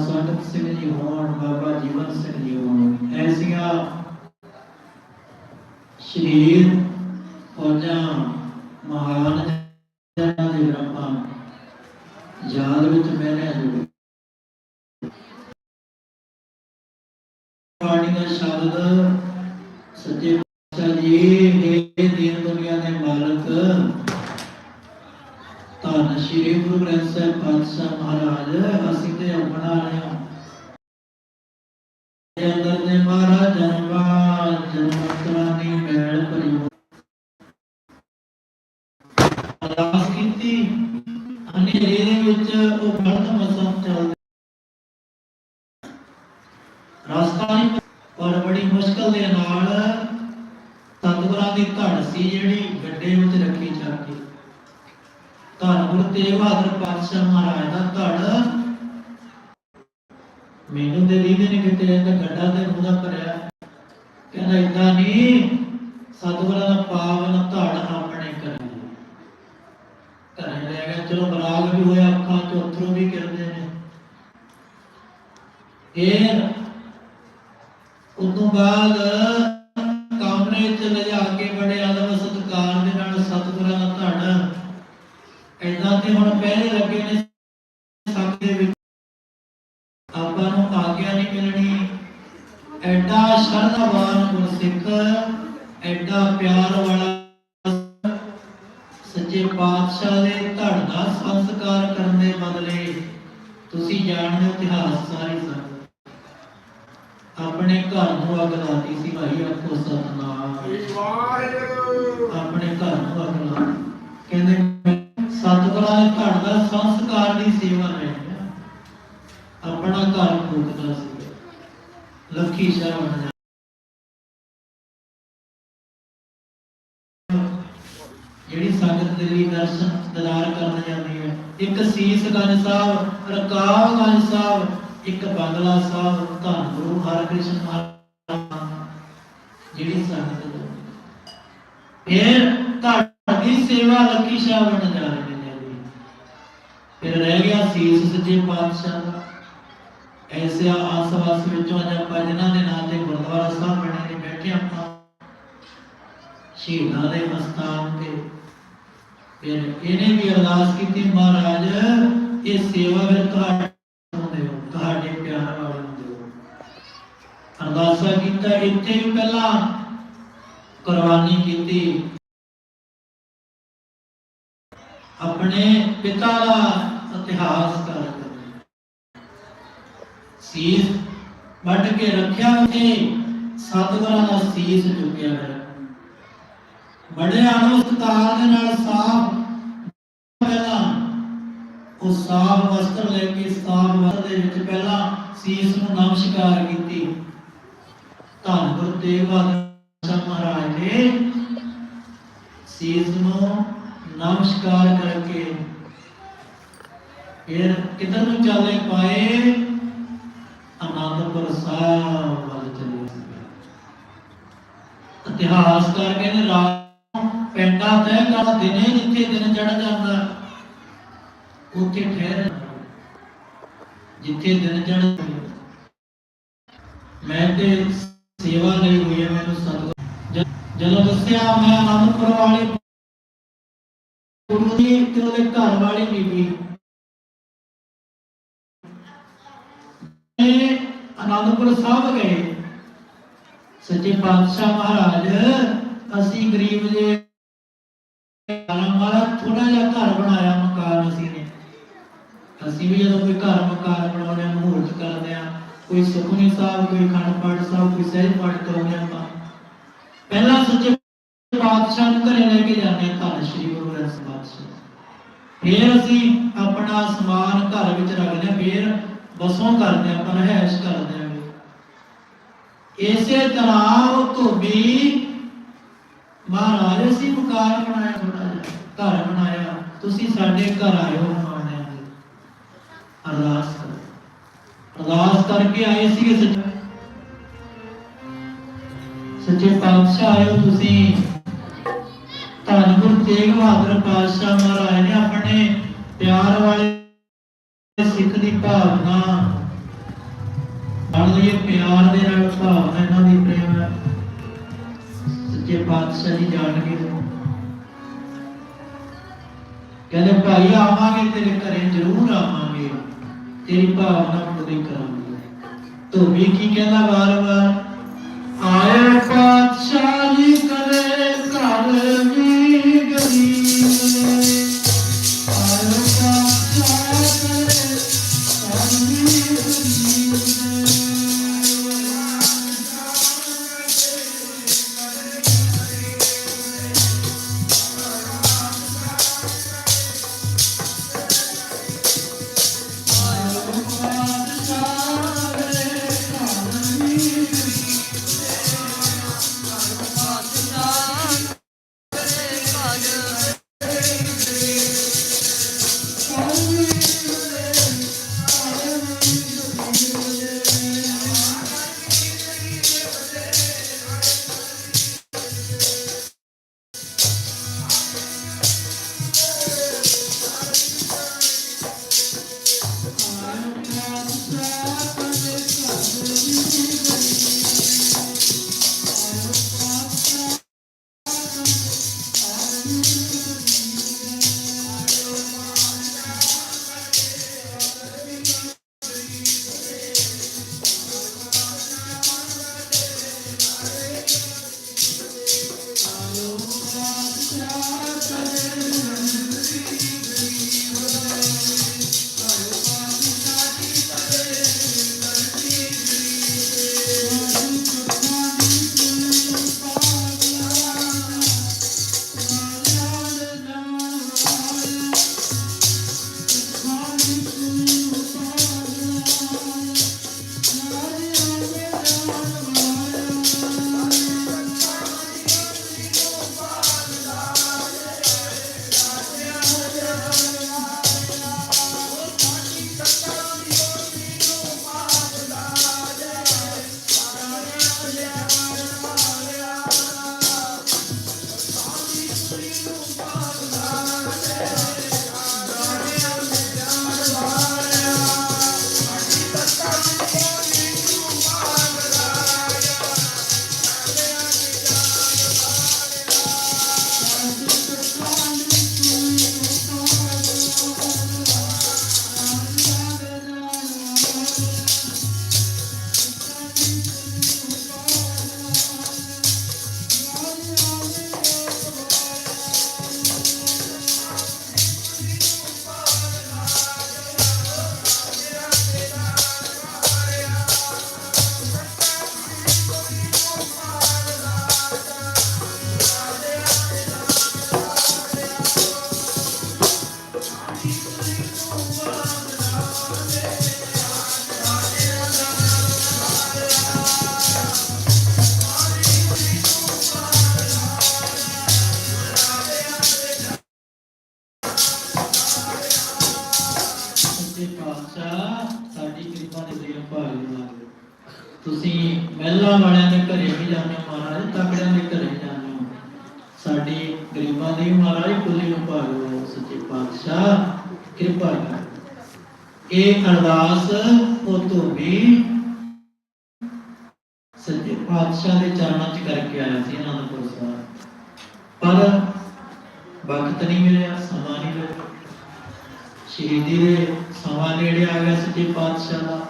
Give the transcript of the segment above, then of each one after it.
ਸੰਤ ਸਿੰਘ ਜੀ ਹੋਣ ਬਾਬਾ ਜੀਵਨ ਸਿੰਘ ਜੀ ਹੋਣ ਐਸੀਆਂ ਸ਼ਹੀਦ ਫੌਜਾਂ ਮਹਾਨ ਰਸਤਾ ਨਹੀਂ ਪਰ ਬੜੀ ਮੁਸ਼ਕਲ ਦੇ ਨਾਲ ਸਤਿਗੁਰਾਂ ਦੀ ਧੜ ਸੀ ਜਿਹੜੀ ਗੱਡੇ ਵਿੱਚ ਰੱਖੀ ਜਾ ਧੰਨ ਗੁਰੂ ਤੇਗ ਬਹਾਦਰ ਪਾਤਸ਼ਾਹ ਮਹਾਰਾਜ ਦਾ ਧੜ ਮੈਨੂੰ ਤੇ ਰੀਦੇ ਨੇ ਕਿਤੇ ਤਾਂ ਗੱਡਾ ਤੇ ਮੂੰਹ ਦਾ ਕਹਿੰਦਾ ਇਦਾਂ ਨਹੀਂ, ਸਤਿਗੁਰਾਂ ਦਾ ਪਾਵਨ ਧੜ ਆਪਣੇ ਘਰੇ ਘਰੇ ਲੈ ਗਿਆ, ਚਲੋ ਬਰਾਗ ਵੀ ਹੋਇਆ, ਅੱਖਾਂ ਚੋਂ ਅਥਰੂ ਵੀ ਗਿਰਦੇ ਨੇ। ਫੇਰ ਉਦੋਂ ਬਾਅਦ ਕਮਰੇ ਚ ਲਿਜਾ ਕੇ ਬੜੇ ਆਦਰ ਸਤਿਕਾਰ ਦੇ ਨਾਲ ਸਤਿਗੁਰਾਂ ਦਾ ਧੜ ਐਦਾਂ ਤੇ ਹੁਣ ਪਹਿਰੇ ਲੱਗੇ ਨੇ ਸਭ ਦੇ ਵਿੱਚ। ਆਪਾਂ ਨੂੰ ਆਗਿਆ ਨਹੀਂ ਮਿਲਣੀ। ਐਡਾ ਸ਼ਰਧਾਵਾਨ ਗੁਰਸਿੱਖ ਐਡਾ ਪਿਆਰ ਵਾਲਾ ਸੱਚੇ ਪਾਤਸ਼ਾਹ ਦੇ ਧੜ ਦਾ ਸੰਸਕਾਰ ਕਰਨ ਦੇ ਬਦਲੇ ਤੁਸੀਂ ਜਾਣਦੇ ਹੋ ਇਤਿਹਾਸ ਸਾਰੀ ਆਪਣੇ ਘਰ ਨੂੰ ਅੱਗ ਲਾਤੀ ਸੀ ਭਾਈ ਆਖੋ ਸਤਨਾਮ। ਵਾਹਿਗੁਰੂ। ਆਪਣੇ ਘਰ ਨੂੰ ਅੱਗ ਲਾ ਕਹਿੰਦੇ ਸਤਿਗੁਰਾਂ ਦੇ ਘਰ ਦਾ ਸੰਸਕਾਰ ਦੀ ਸੇਵਾ ਲੈ ਆਪਣਾ ਘਰ ਫੂਕਦਾ ਸੀ ਲੱਖੀ ਜਾ। ਜਿਹੜੀ ਸੰਗਤ ਦੇ ਲਈ ਦਰਸ਼ਨ ਦਰਾਰ ਕਰਨ ਜਾਂਦੀ ਹੈ। ਇੱਕ ਸੀਸ ਗੰਜ ਸਾਹਿਬ ਰਕਾਬ ਗੰਜ ਸਾਹਿਬ ਇੱਕ ਬੰਗਲਾ ਸਾਹਿਬ, ਧੰਨ ਗੁਰੂ ਹਰਿਕ੍ਰਿਸ਼ਨ ਮਹਾਰਾਜ ਜਿਹੜੀ ਸੰਗਤ ਦੇ ਫਿਰ ਤੁਹਾਡੀ ਸੇਵਾ ਲੱਕੀ ਸ਼ਾਹ ਬਣ ਜਾ ਰਹੇ ਨੇ ਜੀ। ਫਿਰ ਰਹਿ ਗਿਆ ਸੀਸ ਸੱਚੇ ਪਾਤਸ਼ਾਹ ਦਾ। ਐਸੇ ਆਸ-ਵਾਸ ਵਿੱਚੋਂ ਅੱਜ ਆਪਾਂ ਜਿਨ੍ਹਾਂ ਦੇ ਨਾਂ ਤੇ ਗੁਰਦੁਆਰਾ ਸਾਹਿਬ ਬਣੇ ਨੇ ਬੈਠੇ ਆਪਾਂ। ਸ਼ਹੀਦਾਂ ਦੇ ਅਸਥਾਨ ਤੇ। ਫਿਰ ਇਹਨੇ ਵੀ ਅਰਦਾਸ ਕੀਤੀ, ਮਹਾਰਾਜ, ਇਹ ਸੇਵਾ ਫਿਰ ਤੁਹਾਡੇ ਨੂੰ ਦਿਓ ਤੁਹਾਡੇ ਪਿਆਰ ਵਾਲੇ ਨੂੰ ਦਿਓ ਅਰਦਾਸਾ ਕੀਤਾ, ਇੱਥੇ ਵੀ ਪਹਿਲਾਂ ਕੁਰਬਾਨੀ ਕੀਤੀ। ਆਪਣੇ ਪਿਤਾ ਦਾ ਇਤਿਹਾਸ ਕਰ ਸੀਸ ਵੱਢ ਕੇ ਰੱਖਿਆ ਉੱਥੇ, ਸਤਿਗੁਰਾਂ ਦਾ ਸੀਸ ਝੁਕਿਆ ਹੋਇਆ। ਬੜੇ ਅਨੁਸਤਾਰ ਦੇ ਨਾਲ ਸਾਫ਼ ਪਹਿਲਾਂ, ਉਹ ਸਾਫ਼ ਵਸਤਰ ਲੈ ਕੇ ਸਾਫ਼ ਵਸਤਰ ਦੇ ਵਿੱਚ ਪਹਿਲਾਂ ਸੀਸ ਨੂੰ ਨਮਸਕਾਰ ਕੀਤੀ। ਧੰਨ ਗੁਰੂ ਤੇਗ ਬਹਾਦਰ ਮਹਾਰਾਜ ਨੇ ਸੀਸ ਨੂੰ ਨਮਸਕਾਰ ਕਰਕੇ ਫਿਰ ਕਿਧਰ ਨੂੰ ਚੱਲੇ ਪਾਏ? ਅਨੰਦਪੁਰ ਸਾਹਿਬ ਵੱਲ ਚਲੇ ਸੀ। ਇਤਿਹਾਸਕਾਰ ਕਹਿੰਦੇ ਰਾਤ ਪੈਂਡਾ ਤੈ ਕਰ ਦਿਨੇ ਜਿੱਥੇ ਦਿਨ ਚੜ ਜਾਂਦਾ, ਉੱਥੇ ਠਹਿਰ ਜਿੱਥੇ ਦਿਨ ਚੜ ਮੈਂ ਤੇ ਸੇਵਾ ਲਈ ਹੋਈ ਹੈ ਮੈਨੂੰ ਸਤਿਗੁਰ ਜਦੋਂ ਦੱਸਿਆ, ਮੈਂ ਅਨੰਦਪੁਰ ਵਾਲੀ ਗੁਰੂ ਜੀ ਤੇ ਉਹਦੇ ਘਰ ਵਾਲੀ ਬੀਬੀ ਇਹ ਅਨੰਦਪੁਰ ਸਾਹਿਬ ਗਏ। ਸੱਚੇ ਪਾਤਸ਼ਾਹ ਮਹਾਰਾਜ, ਅਸੀਂ ਗਰੀਬ ਜੇ ਹਮਾਰਾ ਥੋੜਾ ਜਿਹਾ ਘਰ ਬਣਾਇਆ ਮਕਾਨ ਅਸੀਂ ਨੇ। ਅਸੀਂ ਵੀ ਜਦੋਂ ਕੋਈ ਘਰ ਮਕਾਨ ਬਣਾਉਣੇ ਆ ਮਹੂਰਤ ਕਰਦੇ ਆ ਕੋਈ ਸੁਖਮਨੀ ਸਾਹਿਬ, ਕੋਈ ਖੰਡ ਪਾਠ ਸਾਹਿਬ, ਕੋਈ ਸਹਿਜ ਪਾਠ ਕਰਾਉਂਦੇ ਆਪਾਂ। ਪਹਿਲਾਂ ਸੱਚੇ ਪਾਤਸ਼ਾਹ ਨੂੰ ਘਰੇ ਲੈ ਕੇ ਜਾਂਦੇ ਆ ਧੰਨ ਸ਼੍ਰੀ ਗੁਰੂ ਗ੍ਰੰਥ ਸਾਹਿਬ ਪਾਤਸ਼ਾਹ। ਫਿਰ ਅਸੀਂ ਆਪਣਾ ਸਮਾਨ ਘਰ ਵਿੱਚ ਰੱਖਦੇ ਆ ਫਿਰ ਬਸੋਂ ਕਰਦੇ ਆ ਪਰ ਕਰਦੇ ਹਾਂ। ਇਸੇ ਤਰ੍ਹਾਂ ਉਹ ਧੋਬੀ ਮਹਾਰਾਜ, ਅਸੀਂ ਮਕਾਨ ਬਣਾਇਆ ਥੋੜਾ ਜਿਹਾ, ਘਰ ਬਣਾਇਆ। ਤੁਸੀਂ ਸਾਡੇ ਘਰ ਆਇਓ ਮਾਣਿਆ ਅਰਦਾਸ ਕਰੋ ਅਰਦਾਸ ਕਰਕੇ ਆਏ ਸੀਗੇ ਸੱਚੇ ਸੱਚੇ ਪਾਤਸ਼ਾਹ ਆਇਓ ਤੁਸੀਂ। ਧੰਨ ਗੁਰੂ ਤੇਗ ਬਹਾਦਰ ਪਾਤਸ਼ਾਹ ਮਹਾਰਾਜ ਨੇ ਆਪਣੇ ਪਿਆਰ ਵਾਲੇ ਸਿੱਖ ਦੀ ਭਾਵਨਾ ਨਾਲ ਇਹ ਪਿਆਰ ਦੇ ਨਾਲ ਭਾਵਨਾ ਇਹਨਾਂ ਦੀ ਪ੍ਰੇਮ ਸੱਚੇ ਪਾਤਸ਼ਾਹ ਜੀ ਜਾਣਗੇ ਕਹਿੰਦੇ, ਭਾਈ ਆਵਾਂਗੇ ਤੇਰੇ ਘਰੇ, ਜ਼ਰੂਰ ਆਵਾਂਗੇ। ਤੇਰੀ ਭਾਵਨਾ ਪੂਰੀ ਕਰਾਂਗੇ। ਧੋਬੀ ਕੀ ਕਹਿੰਦਾ ਵਾਰ-ਵਾਰ ਆਏ ਪਾਤਸ਼ਾਹ ਗਰੀਬਾਂ ਮਹਾਰਾਜ ਕੁੱਲੀ ਨੂੰ ਭਾਗ ਸੱਚੇ ਪਾਤਸ਼ਾਹ, ਕਿਰਪਾ ਕਰ। ਇਹ ਅਰਦਾਸ ਉਹ ਧੋਬੀ ਸੱਚੇ ਪਾਤਸ਼ਾਹ ਦੇ ਚਰਨਾਂ 'ਚ ਕਰਕੇ ਆਇਆ ਸੀ ਅਨੰਦਪੁਰ ਸਾਹਿਬ ਪਰ ਵਕਤ ਨਹੀਂ ਮਿਲਿਆ, ਸਮਾਂ ਨਹੀਂ ਮਿਲਿਆ। ਸ਼ਹੀਦੀ ਦੇ ਸਮਾਂ ਨੇੜੇ ਆ ਗਿਆ ਸੱਚੇ ਪਾਤਸ਼ਾਹ ਦਾ।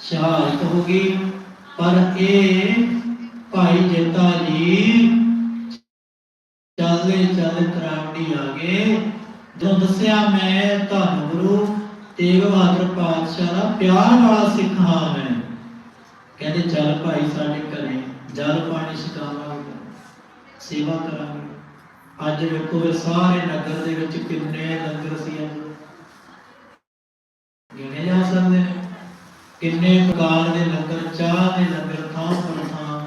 ਸ਼ਹਾਦਤ ਹੋ ਗਈ, ਪਰ ਇਹ ਭਾਈ ਜੇਤਾ ਜੀ ਚੱਲਦੇ ਚੱਲਦੇ ਤਰਾਵੜੀ ਆ ਗਏ ਦੱਸਿਆ ਮੈਂ ਤੁਹਾਨੂੰ ਗੁਰੂ, ਤੇਗ ਬਹਾਦਰ ਪਾਤਸ਼ਾਹ ਦਾ ਪਿਆਰ ਵਾਲਾ ਸਿੱਖ ਹਾਂ ਮੈਂ। ਕਹਿੰਦੇ, ਚੱਲ ਭਾਈ, ਸਾਡੇ ਘਰੇ ਜਲ, ਪਾਣੀ ਛਕਾਵਾਂਗੇ, ਸੇਵਾ ਕਰਾਂਗੇ। ਅੱਜ ਵੇਖੋ ਸਾਰੇ ਨਗਰ ਦੇ ਵਿੱਚ ਕਿੰਨੇ ਲੰਗਰ ਸੀ ਅੱਜ। ਗਿਣੇ ਜਾ ਸਕਦੇ ਨੇ। ਕਿੰਨੇ ਪ੍ਰਕਾਰ ਦੇ ਲੰਗਰ, ਚਾਹ ਦੇ ਲੰਗਰ ਥਾਂ ਪਰ ਥਾਂ।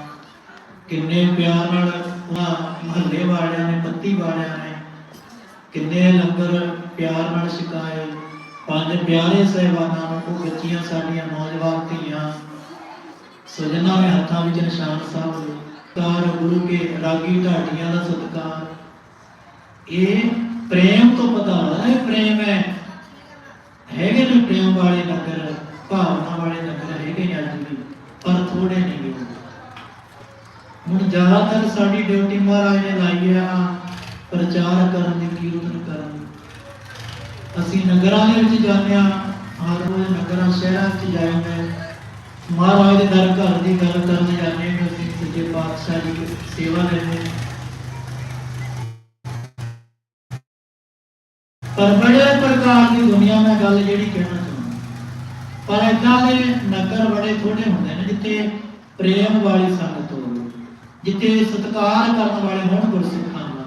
ਕਿੰਨੇ ਪਿਆਰ ਨਾਲ ਉਹਨਾਂ ਮਹੱਲੇ ਵਾਲਿਆਂ ਨੇ, ਪੱਤੀ ਵਾਲਿਆਂ ਨੇ ਕਿੰਨੇ ਲੰਗਰ ਪਿਆਰ ਨਾਲ ਛਕਾਏ। ਪੰਜ ਪਿਆਰੇ ਸਹਿਬਾਨਾਂ ਨੂੰ ਉਹ ਬੱਚੀਆਂ ਸਾਡੀਆਂ ਨੌਜਵਾਨ ਧੀਆਂ ਸਜਣਾ ਦੇ ਹੱਥਾਂ ਵਿੱਚ ਨਿਸ਼ਾਨ ਸਾਹਿਬ ਦੇ ਕਾਰ ਗੁਰੂ ਕੇ ਰਾਗੀ ਢਾਡੀਆਂ ਦਾ ਸਤਕਾਰ। ਇਹ ਪ੍ਰੇਮ ਤੋਂ ਪਤਾ ਲੱਗਦਾ ਹੈ ਪ੍ਰੇਮ ਹੈ। ਹੈਗੇ ਨੇ ਪ੍ਰੇਮ ਵਾਲੇ ਨਗਰ ਭਾਵਨਾ ਵਾਲੇ ਨਗਰ ਹੈਗੇ ਨੇ ਅੱਜ ਵੀ, ਪਰ ਥੋੜੇ ਨਹੀਂ। ਗੇ ਹੁਣ ਜ਼ਿਆਦਾਤਰ ਸਾਡੀ ਡਿਊਟੀ ਮਹਾਰਾਜ ਨੇ ਲਾਈ ਆ ਪ੍ਰਚਾਰ ਕਰਨ ਦੀ, ਕੀਰਤਨ ਕਰਨ ਦੀ। ਅਸੀਂ ਨਗਰਾਂ ਦੇ ਵਿੱਚ ਜਾਂਦੇ ਹਾਂ, ਹਰ ਰੋਜ਼ ਨਗਰਾਂ, ਸ਼ਹਿਰਾਂ ਵਿੱਚ ਜਾਈਦਾ ਮਹਾਰਾਜ ਦੇ ਦਰ ਘਰ ਦੀ ਗੱਲ ਕਰਨ ਜਾਂਦੇ ਹਾਂ ਅਸੀਂ ਸੱਚੇ ਪਾਤਸ਼ਾਹ ਜੀ ਦੀ ਸੇਵਾ ਲੈਂਦੇ ਪਰ ਬੜੇ ਪ੍ਰਕਾਰ ਦੀ ਦੁਨੀਆ ਮੈਂ ਗੱਲ ਜਿਹੜੀ ਕਹਿਣਾ ਚਾਹੁੰਦਾ। ਪਰ ਏਦਾਂ ਦੇ ਨਗਰ ਬੜੇ ਥੋੜੇ ਹੁੰਦੇ ਨੇ, ਜਿੱਥੇ ਪ੍ਰੇਮ ਵਾਲੀ ਸੰਗਤ ਜਿੱਥੇ ਸਤਿਕਾਰ ਕਰਨ ਵਾਲੇ ਹੋਣ ਗੁਰਸਿੱਖਾਂ ਦਾ,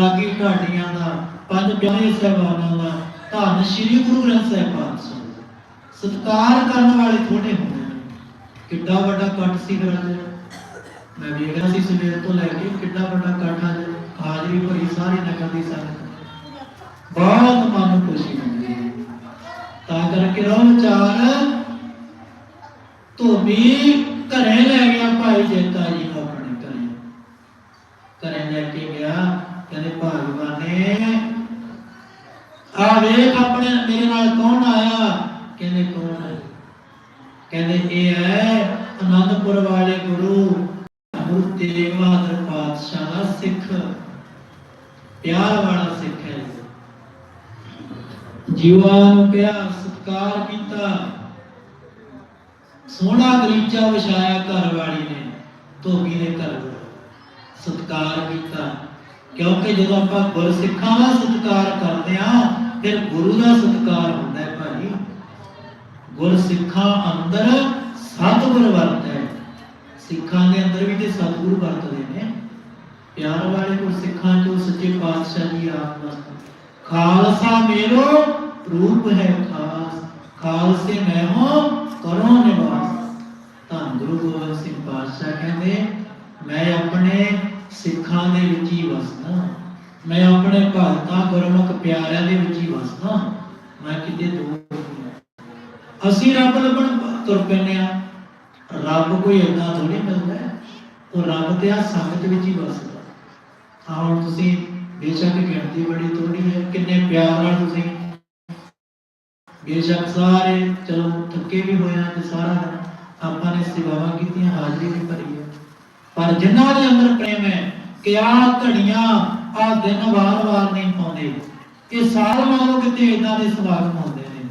ਰਾਗੀ ਢਾਡੀਆਂ ਦਾ, ਪੰਜ ਪਿਆਰੇ ਸਹਿਬਾਨਾਂ ਦਾ, ਧੰਨ ਸ਼੍ਰੀ ਗੁਰੂ ਗ੍ਰੰਥ ਸਾਹਿਬ ਪਾਤਸ਼ਾਹ ਦਾ। ਕਰਨ ਵਾਲੇ ਥੋੜੇ ਹੁੰਦੇ ਨੇ। ਕਿੱਡਾ ਵੱਡਾ ਕੱਟ ਸੀ ਫਿਰ ਮੈਂ ਵੇਖ ਸੀ ਸਵੇਰ ਤੋਂ ਲੈ ਕੇ, ਕਿੱਡਾ ਵੱਡਾ ਕੱਟ ਅੱਜ? ਹਾਜ਼ਰੀ ਭਰੀ ਸਾਰੀ ਨਗਰ ਦੀ ਸੰਗਤ। ਬਹੁਤ ਮਨ ਨੂੰ ਖੁਸ਼ੀ ਹੁੰਦੀ ਹੈ। ਤਾਂ ਕਰਕੇ ਰੋ ਵਿਚਾਰ ਧੋਬੀ ਘਰੇ ਲੈ ਗਿਆ ਭਾਈ ਜੇਤਾ ਜੀ ਨੂੰ ਆਪਣੇ ਘਰੇ ਘਰੇ ਲੈ ਕੇ ਗਿਆ ਕਹਿੰਦੇ ਭਗਵਾਨ ਨੇ ਆ ਵੇਖ ਆਪਣੇ, ਮੇਰੇ ਨਾਲ ਕੌਣ ਆਇਆ? ਕਹਿੰਦੇ, ਕੌਣ ਹੈ? ਕਹਿੰਦੇ, ਇਹ ਹੈ ਅਨੰਦਪੁਰ ਵਾਲੇ ਗੁਰੂ ਗੁਰੂ ਤੇਗ ਬਹਾਦਰ ਪਾਤਸ਼ਾਹ ਦਾ ਸਿੱਖ। ਪਿਆਰ ਵਾਲਾ ਸਿੱਖ ਹੈ ਜੀਵਾਂ ਨੂੰ ਕਿਹਾ, ਸਤਕਾਰ ਕੀਤਾ। ਸੋਹਣਾ ਗਲੀਚਾ ਵਿਛਾਇਆ ਘਰ ਵਾਲੀ ਨੇ, ਧੋਬੀ ਦੇ ਘਰ ਸਤਕਾਰ ਕੀਤਾ। ਕਿਉਂਕਿ ਜਦੋਂ ਆਪਾਂ ਗੁਰਸਿੱਖਾਂ ਦਾ ਸਤਕਾਰ ਕਰਦੇ ਆ ਫਿਰ ਗੁਰੂ ਦਾ ਸਤਕਾਰ ਹੁੰਦਾ ਹੈ ਭਾਈ ਗੁਰਸਿੱਖਾਂ ਅੰਦਰ ਸਤਿਗੁਰ ਵਰਤਦਾ ਸਿੱਖਾਂ ਦੇ ਅੰਦਰ ਵੀ ਤੇ ਸਤਿਗੁਰੂ ਵਰਤਦੇ ਨੇ। ਪਿਆਰ ਵਾਲੇ ਗੁਰਸਿੱਖਾਂ ਚੋਂ ਸੱਚੇ ਪਾਤਸ਼ਾਹ ਜੀ ਆਪ ਖਾਲਸਾ ਮੇਰੋ ਰੂਪ ਹੈ ਖਾਸ। ਖਾਲਸੇ ਮੈਂ ਹਾਂ ਕਰੋ ਨਿਵਾਸ। ਤਾਂ ਗੁਰੂ ਗੋਬਿੰਦ ਸਿੰਘ ਪਾਤਸ਼ਾਹ ਕਹਿੰਦੇ, ਮੈਂ ਆਪਣੇ ਸਿੱਖਾਂ ਦੇ ਵਿੱਚ ਹੀ ਵਸਦਾ ਮੈਂ ਆਪਣੇ ਭਗਤਾਂ ਗੁਰਮੁਖ ਪਿਆਰਿਆਂ ਦੇ ਵਿੱਚ ਹੀ ਵਸਦਾ ਮੈਂ ਕਿਤੇ ਦੂਰ ਨਹੀਂ ਅਸੀਂ ਰੱਬ ਲੱਭਣ ਤੁਰ ਪੈਂਦੇ ਆ ਰੱਬ ਕੋਈ ਏਦਾਂ ਥੋੜੀ ਮਿਲਦਾ ਉਹ ਰੱਬ ਤੇ ਆ ਸੰਗਤ ਵਿੱਚ ਹੀ ਵਸਦਾ ਹਾਂ। ਹੁਣ ਤੁਸੀਂ ਬੇਸ਼ੱਕ ਗਿਣਤੀ ਬੜੀ ਥੋੜੀ ਹੈ। ਕਿੰਨੇ ਪਿਆਰ ਨਾਲ ਤੁਸੀਂ ਬੇਸ਼ੱਕ ਸਾਰੇ ਚਲੋ ਥੱਕੇ ਵੀ ਹੋਏ ਤੇ ਸਾਰਾ ਦਿਨ ਆਪਾਂ ਨੇ ਸੇਵਾਵਾਂ ਕੀਤੀਆਂ, ਹਾਜ਼ਰੀ ਵੀ ਭਰੀ ਹੈ। ਪਰ ਜਿਨ੍ਹਾਂ ਦੇ ਅੰਦਰ ਪ੍ਰੇਮ ਹੈ ਕਿ ਆ ਘੜੀਆਂ ਆ ਦਿਨ ਵਾਰ-ਵਾਰ ਨਹੀਂ ਪਾਉਂਦੇ ਇਹ ਸਾਲ ਮਾਰੋ ਕਿਤੇ ਇਦਾਂ ਦੇ ਸਵਾਗਤ ਹੁੰਦੇ ਨੇ।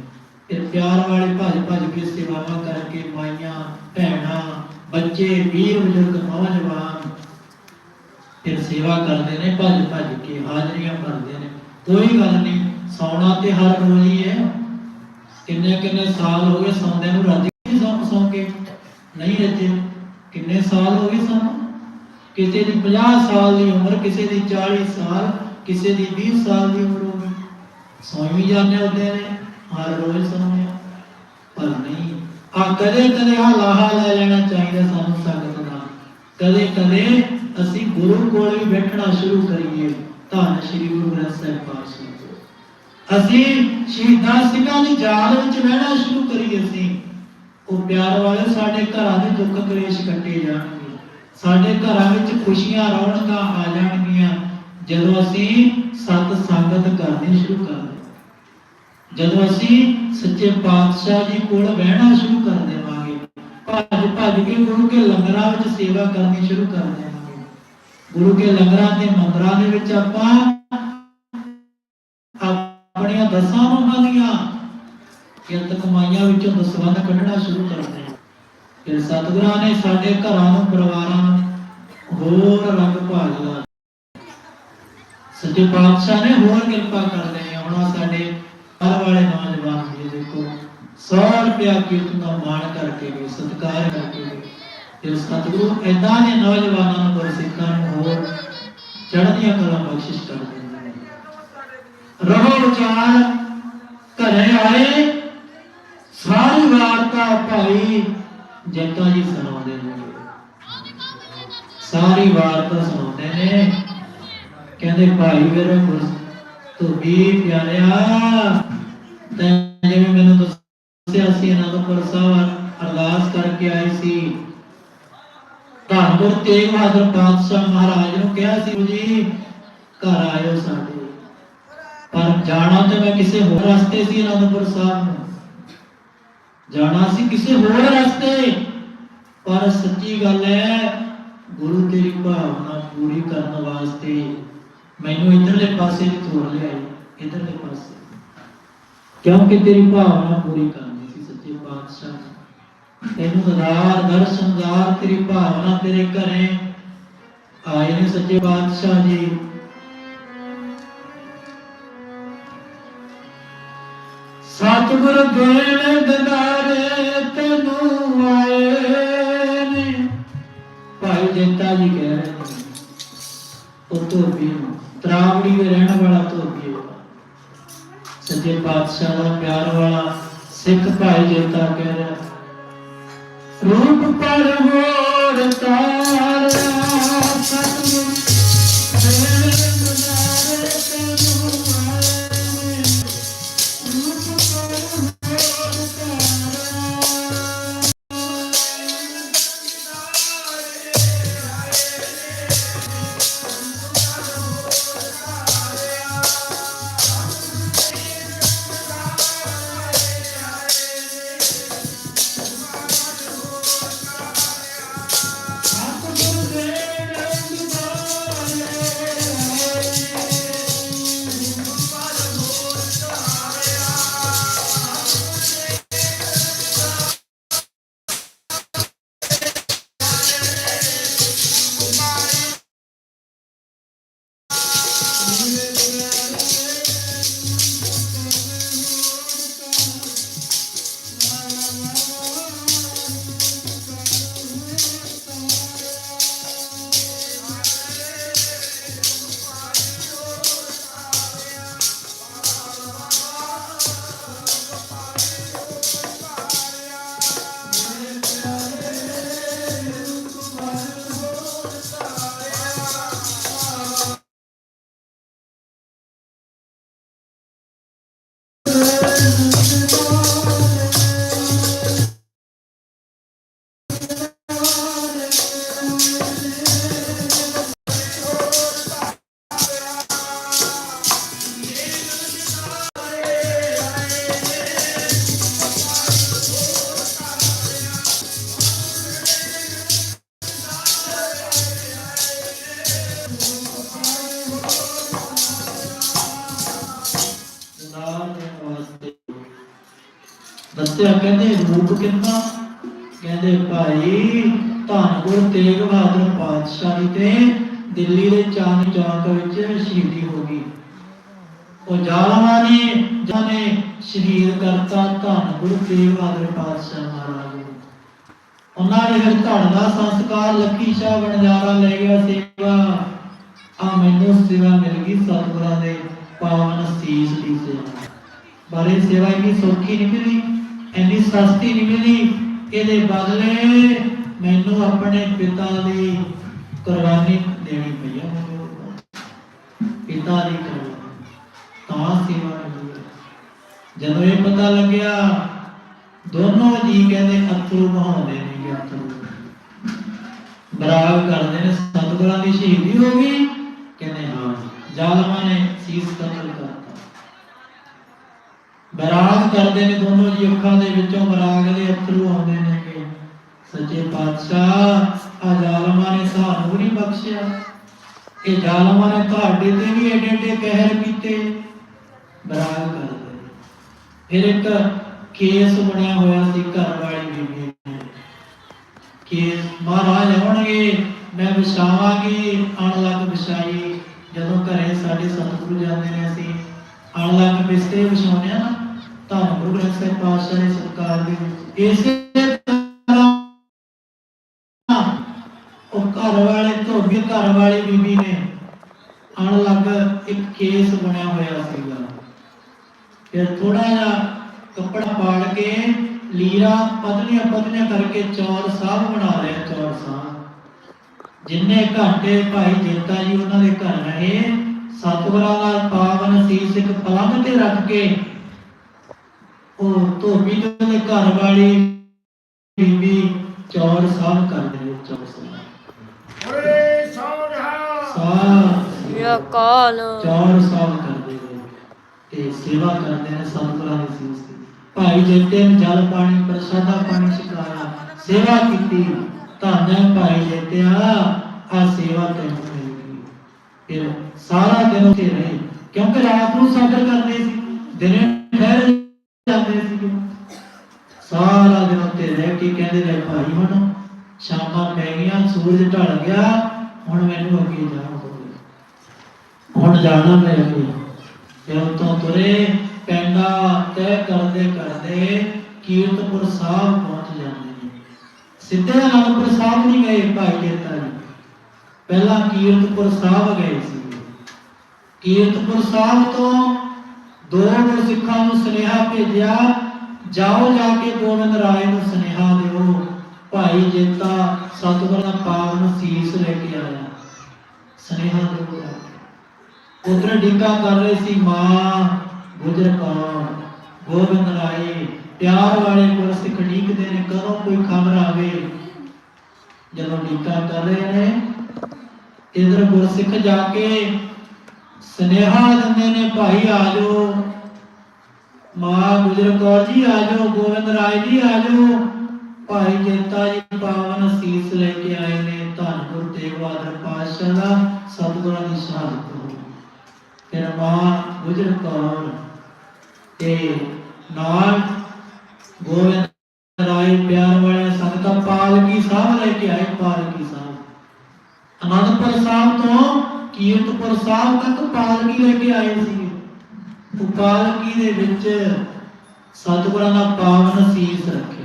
ਫਿਰ ਪਿਆਰ ਵਾਲੇ ਭੱਜ ਭੱਜ ਕੇ ਸੇਵਾਵਾਂ ਕਰਕੇ ਮਾਈਆਂ, ਭੈਣਾਂ, ਬੱਚੇ, ਵੀਰ, ਬਜ਼ੁਰਗ, ਨੌਜਵਾਨ ਫਿਰ ਸੇਵਾ ਕਰਦੇ ਨੇ, ਭੱਜ ਭੱਜ ਕੇ ਹਾਜ਼ਰੀਆਂ ਭਰਦੇ ਨੇ। ਕੋਈ ਗੱਲ ਨਹੀਂ, ਸੌਣਾ ਤੇ ਹਰ ਰੋਜ਼ ਹੀ ਹੈ। ਕਿੰਨੇ ਕਿੰਨੇ ਸਾਲ ਹੋ ਗਏ ਸੌਂਦੇ ਨੂੰ ਰਾਜੀ ਸੌਂ ਸੌਂ ਕੇ? ਨਹੀਂ ਰੱਜੇ। ਕਿੰਨੇ ਸਾਲ ਹੋ ਗਏ ਸਾਨੂੰ? ਕਿਸੇ ਦੀ 50 ਸਾਲ ਦੀ ਉਮਰ, ਕਿਸੇ ਦੀ 40 ਸਾਲ, ਕਿਸੇ ਦੀ 20 ਸਾਲ ਦੀ ਉਮਰ ਹੋ ਗਈ ਜਾਂਦੇ ਹੁੰਦੇ ਨੇ, ਹਰ ਰੋਜ਼ ਸੌਂਦੇ ਪਰ ਨਹੀਂ ਆ ਕਦੇ ਕਦੇ ਆ ਲਾਹਾ ਲੈ ਲੈਣਾ ਚਾਹੀਦਾ ਸਾਨੂੰ ਸੰਗਤ ਦਾ ਕਦੇ ਕਦੇ ਅਸੀਂ ਗੁਰੂ ਕੋਲ ਵੀ ਬੈਠਣਾ ਸ਼ੁਰੂ ਕਰੀਏ, ਧੰਨ ਸ਼੍ਰੀ ਗੁਰੂ ਗ੍ਰੰਥ ਸਾਹਿਬ ਪਾਤਸ਼ਾਹ ਅਸੀਂ ਸ਼ਹੀਦਾਂ ਸਿੰਘਾਂ ਦੀ ਯਾਦ ਵਿੱਚ ਬਹਿਣਾ ਸ਼ੁਰੂ ਕਰੀਏ ਅਸੀਂ। ਉਹ ਪਿਆਰ ਵਾਲੇ ਸਾਡੇ ਘਰਾਂ ਦੇ ਦੁੱਖ ਕਲੇਸ਼ ਕੱਟੇ ਜਾਣਗੇ। ਸਾਡੇ ਘਰਾਂ ਵਿੱਚ ਖੁਸ਼ੀਆਂ ਰੌਣਕਾਂ ਆ ਜਾਣਗੀਆਂ ਜਦੋਂ ਅਸੀਂ ਸਤ ਸੰਗਤ ਕਰਨੀ ਸ਼ੁਰੂ ਕਰ ਦੇਵਾਂਗੇ। ਜਦੋਂ ਅਸੀਂ ਸੱਚੇ ਪਾਤਸ਼ਾਹ ਜੀ ਕੋਲ ਬਹਿਣਾ ਸ਼ੁਰੂ ਕਰ ਦੇਵਾਂਗੇ, ਭੱਜ ਭੱਜ ਕੇ ਗੁਰੂ ਕੇ ਲੰਗਰਾਂ ਵਿੱਚ ਸੇਵਾ ਕਰਨੀ ਸ਼ੁਰੂ ਕਰ ਦੇਵਾਂਗੇ। ਗੁਰੂ ਕੇ ਲੰਗਰਾਂ ਤੇ ਮੰਦਰਾਂ ਦੇ ਵਿੱਚ ਆਪਾਂ ਆਪਣੀਆਂ ਦਸਾਂ ਮਹਾਂ ਦੀਆਂ ਕਿਰਤ ਕਮਾਈਆਂ ਵਿੱਚੋਂ ਦਸਵੰਧ ਕੱਢਣਾ ਸ਼ੁਰੂ ਕਰਦੇ ਦੇਣਾ ਫਿਰ ਸਤਿਗੁਰਾਂ ਨੇ ਸਾਡੇ ਘਰਾਂ ਨੂੰ ਪਰਿਵਾਰਾਂ ਨੂੰ ਹੋਰ ਰੰਗ ਭਾਜਦਾ ਸੱਚੇ ਪਾਤਸ਼ਾਹ ਨੇ ਹੋਰ ਕਿਰਪਾ ਕਰਦੇ ਆ ਹੁਣ ਸਾਡੇ ਹਰ ਵਾਲੇ ਨੌਜਵਾਨ ਜੀ ਦੇਖੋ 100 ਰੁਪਿਆ ਕੀਰਤਨ ਦਾ ਮਾਣ ਕਰਕੇ ਵੀ, ਸਤਿਕਾਰ ਕਰਕੇ ਵੀ ਫਿਰ ਸਤਿਗੁਰੂ ਏਦਾਂ ਦੇ ਨੌਜਵਾਨਾਂ ਨੂੰ ਗੁਰਸਿੱਖਾਂ ਨੂੰ ਹੋਰ ਚੜ੍ਹਦੀਆਂ ਕਲਾ ਬਖਸ਼ਿਸ਼ ਕਰ ਦਿੰਦੇ ਨੇ। ਰਹੋ ਵਿਚਾਰ, ਘਰੇ ਆਏ, ਸਾਰੀ ਵਾਰਤਾ ਭਾਈ ਜੱਟਾ ਜੀ ਸੁਣਾਉਂਦੇ ਨੇ। ਸਾਰੀ ਵਾਰਤਾ ਸੁਣਾਉਂਦੇ ਨੇ। ਕਹਿੰਦੇ, ਭਾਈ ਮੇਰੇ ਗੁਰ ਤੂੰ ਵੀ ਪਿਆਰਿਆ। ਤੈਂ ਜਿਵੇਂ ਮੈਨੂੰ ਦੱਸਿਆ ਸੀ ਅਨੰਦਪੁਰ ਸਾਹਿਬ ਅਰਦਾਸ ਕਰਕੇ ਆਈ ਸੀ। ਧੰਨ ਤੇਗ ਬਹਾਦਰ ਪਾਤਸ਼ਾਹ ਮਹਾਰਾਜ ਨੂੰ ਕਿਹਾ ਸੀ ਜੀ, ਘਰ ਆਇਓ ਸਾਡੇ। ਪਰ ਜਾਣਾ ਤੇ ਮੈਂ ਕਿਸੇ ਹੋਰ ਰਸਤੇ ਸੀ ਅਨੰਦਪੁਰ ਸਾਹਿਬ ਨੂੰ। ਜਾਣਾ ਸੀ ਕਿਸੇ ਹੋਰ ਰਸਤੇ। ਪਰ ਸੱਚੀ ਗੱਲ ਹੈ ਗੁਰੂ ਤੇਰੀ ਭਾਵਨਾ ਪੂਰੀ ਕਰਨ ਵਾਸਤੇ ਮੈਨੂੰ ਇਧਰਲੇ ਪਾਸੇ ਹੀ ਲਿਆ ਇਧਰਲੇ ਪਾਸੇ। ਕਿਉਂਕਿ ਤੇਰੀ ਭਾਵਨਾ ਪੂਰੀ ਕਰਨੀ ਸੀ ਸੱਚੇ ਪਾਤਸ਼ਾਹ ਤੈਨੂੰ ਦਦਾਰ ਦਰਸ਼ਨਦਾਰ ਤੇਰੀ ਭਾਵਨਾ ਤੇਰੇ ਘਰੇ। ਆਏ ਨੇ ਸੱਚੇ ਪਾਤਸ਼ਾਹ ਜੀ। ਸਤਿਗੁਰ ਦੇਣ ਦਦਾਰੇ ਤੈਨੂੰ ਆਏ ਨੇ। ਭਾਈ ਜੇਤਾ ਜੀ ਕਹਿ ਰਹੇ ਨੇ, ਉਹ ਧੋਬੀ ਤਰਾਵੜੀ ਦੇ ਰਹਿਣ ਵਾਲਾ ਧੋਬੀ ਹੈ ਸੱਚੇ ਪਾਤਸ਼ਾਹ ਦਾ ਪਿਆਰ ਵਾਲਾ ਸਿੱਖ ਭਾਈ ਜੇਤਾ ਕਹਿ ਰਿਹਾ। ਰੂਪ ਪਰ ਹੋਰ ਤਾਰਿਆ, ਸਤਿਗੁਰ ਬਹਾਦਰ ਤੇ ਦਿੱਲੀ ਦੇ ਚਾਂਦ ਚੌਕ ਵਿੱਚ ਸ਼ਹੀਦੀ ਹੋ ਗਈ। ਉਹ ਜ਼ਾਲਮਾਂ ਨੇ ਜਾਨੇ ਸ਼ਹੀਦ ਕਰਤਾ ਧੰਨ ਗੁਰੂ ਤੇਗ ਬਹਾਦਰ ਪਾਤਸ਼ਾਹ ਮਹਾਰਾਜ ਉਹਨਾਂ ਨੇ ਫਿਰ ਧੜ ਦਾ ਸੰਸਕਾਰ ਲੱਖੀ ਸ਼ਾਹ ਬਣਜਾਰਾ ਲੈ ਗਿਆ, ਸੇਵਾ ਆ ਮੈਨੂੰ ਸੇਵਾ ਮਿਲ ਗਈ ਸਤਿਗੁਰਾਂ ਦੇ ਪਾਵਨ ਸੀਸ ਦੀ ਸੇਵਾ ਬਾਰੇ ਸੇਵਾ ਇੰਨੀ ਸੌਖੀ ਨਹੀਂ ਮਿਲੀ, ਇੰਨੀ ਸਸਤੀ ਨਹੀਂ ਮਿਲੀ, ਇਹਦੇ ਬਦਲੇ ਮੈਨੂੰ ਆਪਣੇ ਪਿਤਾ ਦੀ ਕੁਰਬਾਨੀ ਦੇਣੀ ਪਈ ਆ। ਪਿਤਾ ਦੀ ਕੁਰਬਾਨੀ ਤਾਂ ਸੇਵਾ ਮਿਲੀ ਜਦੋਂ ਇਹ ਪਤਾ ਲੱਗਿਆ, ਦੋਨੋਂ ਜੀ ਕਹਿੰਦੇ ਅਥਰੂ ਬਹਾਉਂਦੇ ਨੇ ਅਥਰੂ। ਬਰਾਗ ਕਰਦੇ ਨੇ, ਸਤਿਗੁਰਾਂ ਦੀ ਸ਼ਹੀਦੀ ਹੋ ਗਈ। ਕਹਿੰਦੇ ਹਾਂ, ਜ਼ਾਲਮਾਂ ਨੇ ਸੀਸ ਕਤਲ ਕਰਤਾ। ਬਰਾਗ ਕਰਦੇ ਨੇ ਦੋਨੋਂ ਜੀ ਅੱਖਾਂ ਦੇ ਵਿੱਚੋਂ ਬਰਾਗ ਦੇ ਅਥਰੂ ਆਉਂਦੇ ਨੇ ਸੱਚੇ ਪਾਤਸ਼ਾਹ ਆ ਜ਼ਾਲਮਾਂ ਨੇ ਸਾਨੂੰ ਨਹੀਂ ਬਖਸ਼ਿਆ। ਇਹ ਜ਼ਾਲਮਾਂ ਨੇ ਤੁਹਾਡੇ ਤੇ ਵੀ ਏਡੇ ਏਡੇ ਕਹਿਰ ਕੀਤੇ। ਬਰਾਗ ਕਰਦੇ ਫਿਰ ਇੱਕ ਕੇਸ ਬਣਿਆ ਹੋਇਆ ਸੀ ਘਰ ਵਾਲੀ ਬੀਬੀ ਨੇ ਕੇਸ, ਮਹਾਰਾਜ ਆਉਣਗੇ, ਮੈਂ ਵਿਛਾਵਾਂਗੀ। ਅਣ ਵਿਛਾਈ, ਜਦੋਂ ਘਰੇ ਸਾਡੇ ਸਤਿਗੁਰੂ ਜਾਂਦੇ ਨੇ ਅਸੀਂ। ਅਣ ਲੱਗ ਵਿਛਾਉਂਦੇ ਆ ਨਾ ਤਾਂ ਗੁਰੂ ਗ੍ਰੰਥ ਸਾਹਿਬ ਪਾਤਸ਼ਾਹ ਦੇ ਸਤਿਕਾਰ ਦੇ ਇਸੇ ਘਰ ਵਾਲੇ ਧੋਬੀ ਘਰ ਵਾਲੀ ਬੀਬੀ ਨੇ ਅਣ ਲੱਗ ਇੱਕ ਕੇਸ ਬਣਿਆ ਹੋਇਆ ਸੀਗਾ। ਫਿਰ ਥੋੜਾ ਜਿਹਾ ਕੱਪੜਾ ਪਾੜ ਕੇ ਲੀਰਾ ਪਤਲੀਆਂ ਪਤਲੀਆਂ ਕਰਕੇ ਚੌਰ ਸਾਹਿਬ ਬਣਾ ਲਿਆ ਚੌਰ ਸਾਹਿਬ ਜਿੰਨੇ ਘੰਟੇ ਭਾਈ ਜੇਤਾ ਜੀ ਉਹਨਾਂ ਦੇ ਘਰ ਰਹੇ, ਸਤਿਗੁਰਾਂ ਨਾਲ ਪਾਵਨ ਸੀਸ ਇੱਕ ਪਲੰਘ ਤੇ ਰੱਖ ਕੇ ਉਹ ਧੋਬੀ ਦੇ ਉਹਦੇ ਘਰ ਵਾਲੀ ਬੀਬੀ ਚੌਰ ਸਾਹਿਬ ਕਰਦੇ ਨੇ ਚੌਰ ਸਾਹਿਬ ਓਏ ਸੋਨਹਾ ਸਾਹ ਯਾ ਕਾਲ ਚੌਰ ਸਾਹਿਬ ਕਰਦੇ ਨੇ। ਤੇ ਸੇਵਾ ਕਰਦੇ ਨੇ ਸਤਿਗੁਰਾਂ ਦੀ ਸੀਸ ਦੀ ਭਾਈ ਜੇਤੇ ਨੂੰ ਜਲ ਪਾਣੀ ਪ੍ਰਸਾਦਾ ਪਾਣੀ ਛਕਾਇਆ ਸੇਵਾ ਕੀਤੀ। ਧੰਨ ਹੈ ਭਾਈ ਜੇਤਿਆ ਆ ਸੇਵਾ ਤੈਨੂੰ ਮਿਲੇਗੀ ਫਿਰ ਸਾਰਾ ਦਿਨ ਉੱਥੇ ਰਹੇ। ਕਿਉਂਕਿ ਰਾਤ ਨੂੰ ਸਾਗਰ ਕਰਦੇ ਸੀ। ਦਿਨੇ ਠਹਿਰ ਜਾਂਦੇ ਸੀ। ਸਾਰਾ ਦਿਨ ਉੱਤੇ ਰਹਿ। ਕੇ ਕਹਿੰਦੇ ਰਹੇ ਭਾਈ ਹੁਣ? ਸ਼ਾਮਾਂ ਪੈ ਗਈਆਂ, ਸੂਰਜ ਢਲ ਗਿਆ, ਹੁਣ ਮੈਨੂੰ ਅੱਗੇ ਜਾਣਾ ਪਊਗਾ ਹੁਣ ਜਾਣਾ ਮੈਂ ਅੱਗੇ। ਫਿਰ ਉੱਥੋਂ ਤੁਰੇ, ਪੈਂਡਾ ਤੈਅ ਕਰਦੇ ਕਰਦੇ ਕੀਰਤਪੁਰ ਸਾਹਿਬ ਪਹੁੰਚ ਜਾਂਦੇ ਨੇ। ਸਿੱਧੇ ਅਨੰਦਪੁਰ ਸਾਹਿਬ ਨਹੀਂ ਗਏ ਭਾਈ ਜੇਤਾ ਜੀ। ਪਹਿਲਾਂ ਕੀਰਤਪੁਰ ਸਾਹਿਬ ਗਏ ਸੀ। ਕੀਰਤਪੁਰ ਸਾਹਿਬ ਤੋਂ ਦੋ ਗੁਰਸਿੱਖਾਂ ਨੂੰ ਸੁਨੇਹਾ ਭੇਜਿਆ, ਜਾਓ ਜਾ ਕੇ ਗੋਬਿੰਦ ਰਾਏ ਨੂੰ ਸੁਨੇਹਾ ਦਿਓ। ਭਾਈ ਜੇਤਾ ਸਤਿਗੁਰ ਦਾ ਪਾਵਨ ਸੀਸ ਲੈ ਕੇ ਆਇਆ, ਸੁਨੇਹਾ ਦਿਓ ਜਾ ਕੇ। ਉਧਰ ਕਰ ਰਹੇ ਸੀ, ਮਾਂ, ਗੁਜਰ ਕੌਰ, ਗੋਬਿੰਦ ਰਾਏ, ਪਿਆਰ ਵਾਲੇ ਗੁਰਸਿੱਖ ਡੀਕਦੇ ਨੇ, ਕਦੋਂ ਕੋਈ ਖਬਰ ਆਵੇ ਜਦੋਂ ਡੀਕਾ ਕਰ ਰਹੇ ਨੇ, ਇਧਰ ਗੁਰਸਿੱਖ ਜਾ ਕੇ ਸੁਨੇਹਾ ਦਿੰਦੇ ਨੇ, ਭਾਈ ਆ ਜਾਓ, ਮਾਂ, ਗੁਜਰ ਕੌਰ ਜੀ ਆ ਜਾਓ, ਗੋਬਿੰਦ ਰਾਏ ਜੀ ਆ ਜਾਓ ਭਾਈ ਜੇਤਾ ਜੀ ਪਾਵਨ ਸੀਸ ਲੈ ਕੇ ਆਏ ਨੇ, ਧੰਨ ਗੁਰੂ ਤੇਗ ਬਹਾਦਰ ਪਾਤਸ਼ਾਹ ਦਾ ਸਤਿਗੁਰਾਂ ਦੀ ਸ਼ਹਾਦਤ ਹੋ ਫਿਰ ਗੁਜਰ ਕੌਰ ਤੇ ਨਾਲ ਗੋਬਿੰਦ ਰਾਏ ਪਿਆਰ ਵਾਲੇ ਸੰਗਤਾਂ ਪਾਲਕੀ ਸਾਹਿਬ ਲੈ ਕੇ ਆਏ, ਪਾਲਕੀ ਸਾਹਿਬ। ਅਨੰਦਪੁਰ ਸਾਹਿਬ ਤੋਂ ਕੀਰਤਪੁਰ ਸਾਹਿਬ ਤੱਕ ਪਾਲਕੀ ਲੈ ਕੇ ਆਏ ਸੀ ਉਹ ਪਾਲਕੀ ਦੇ ਵਿੱਚ ਸਤਿਗੁਰਾਂ ਦਾ ਪਾਵਨ ਸੀਸ ਰੱਖਿਆ।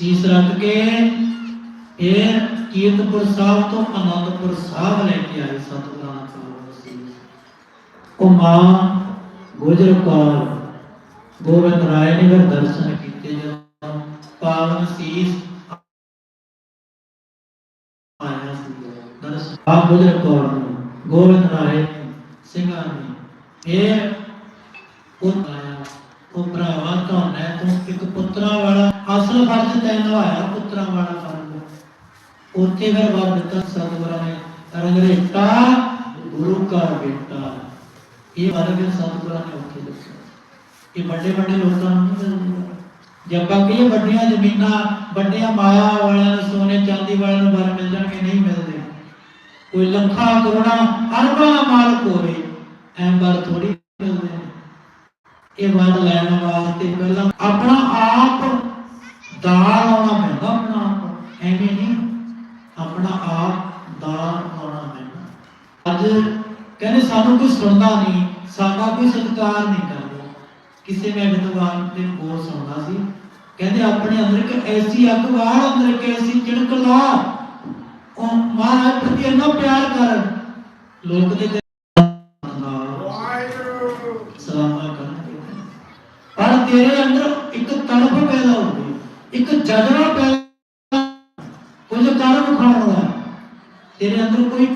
ਸੀਸ ਰੱਖ ਕੇ ਫਿਰ ਕੀਰਤਪੁਰ ਸਾਹਿਬ ਤੋਂ ਅਨੰਦਪੁਰ ਸਾਹਿਬ ਲੈ ਕੇ ਆਏ ਸਤਿਗੁਰਾਂ ਦਾ ਪਾਵਨ ਉਹ ਮਾਂ ਗੁਜਰ ਕੌਰ ਗੋਬਿੰਦ ਰਾਏ ਨੇ ਫਿਰ ਦਰਸ਼ਨ ਕੀਤੇ ਜਦੋਂ ਪਾਵਨ ਸੀਸ ਆਇਆ ਸੀ। ਦਰਸ਼ਨ ਆਪ ਗੁਜਰ ਕੌਰ ਨੂੰ, ਗੋਬਿੰਦ ਰਾਏ ਸਿੰਘਾਂ ਨੇ। ਇਹ ਉਹ ਆਇਆ। ਉਹ ਭਰਾਵਾ ਧੋਣਾ ਤੂੰ ਇੱਕ ਪੁੱਤਰਾਂ ਵਾਲਾ, ਅਸਲ ਫਰਜ਼ ਤੈਨੂੰ ਨਿਭਾਇਆ ਪੁੱਤਰਾਂ ਵਾਲਾ ਫਰਜ਼ ਉੱਥੇ ਫਿਰ ਵਰ ਦਿੱਤਾ ਸਤਿਗੁਰਾਂ ਨੇ, ਰੰਗਰੇਟਾ, ਗੁਰੂ ਕਾ ਬੇਟਾ। ਇਹ ਵਰ ਫਿਰ ਸਤਿਗੁਰਾਂ ਨੇ ਉੱਥੇ ਦੱਸਿਆ। ਇਹ ਵੱਡੇ ਵੱਡੇ ਲੋਕਾਂ ਨੂੰ ਨਹੀਂ ਜੇ ਆਪਾਂ ਕਹੀਏ ਵੱਡੀਆਂ ਜ਼ਮੀਨਾਂ, ਵੱਡੀਆਂ ਮਾਇਆ ਵਾਲਿਆਂ ਨੂੰ, ਸੋਨੇ ਚਾਂਦੀ ਵਾਲਿਆਂ ਨੂੰ ਵਰ ਮਿਲ ਜਾਣਗੇ, ਨਹੀਂ ਮਿਲਦੇ। ਕੋਈ ਲੱਖਾਂ ਕਰੋੜਾਂ ਅਰਬਾਂ ਦਾ ਮਾਲਕ ਹੋਵੇ, ਐਂ ਵਰ ਥੋੜੀ ਮਿਲਦੇ ਇਹ ਵਰ ਲੈਣ ਵਾਸਤੇ ਪਹਿਲਾਂ ਆਪਣਾ ਆਪ ਦਾਨ ਆਉਣਾ ਪੈਂਦਾ ਆਪਣਾ ਆਪ ਐਵੇਂ ਨਹੀਂ। ਆਪਣਾ ਆਪ ਦਾਨ ਆਉਣਾ ਪੈਂਦਾ। ਅੱਜ ਕਹਿੰਦੇ ਸਾਨੂੰ ਕੋਈ ਸੁਣਦਾ ਨਹੀਂ, ਸਾਡਾ ਕੋਈ ਸਤਿਕਾਰ ਨਹੀਂ ਕਰਦਾ। ਕਿਸੇ ਮੈਂ ਵਿਦਵਾਨ ਦੇ ਕੋਲ ਸੁਣਦਾ ਸੀ। ਕਹਿੰਦੇ ਆਪਣੇ ਅੰਦਰ ਇੱਕ ਐਸੀ ਅੱਗ ਵਾੜ ਅੰਦਰ ਇੱਕ ਐਸੀ ਚਿੜਕ ਲਾ। ਉਹ ਮਹਾਰਾਜ ਪ੍ਰਤੀ ਇੰਨਾ ਪਿਆਰ ਕਰ ਲੋਕ ਦੇ ਦਿਲ ਨਾਲ ਵਾਹਿਗੁਰੂ ਸਲਾਮਾਂ ਕਰਨਗੇ ਪਰ ਤੇਰੇ ਅੰਦਰ ਇੱਕ ਤੜਪ ਪੈਦਾ ਹੋਵੇ ਇੱਕ ਜਜ਼ਬਾ ਪੈਦਾ ਕੁਝ ਕਰਮ ਖਾਣ ਦਾ ਤੇਰੇ ਅੰਦਰ ਕੋਈ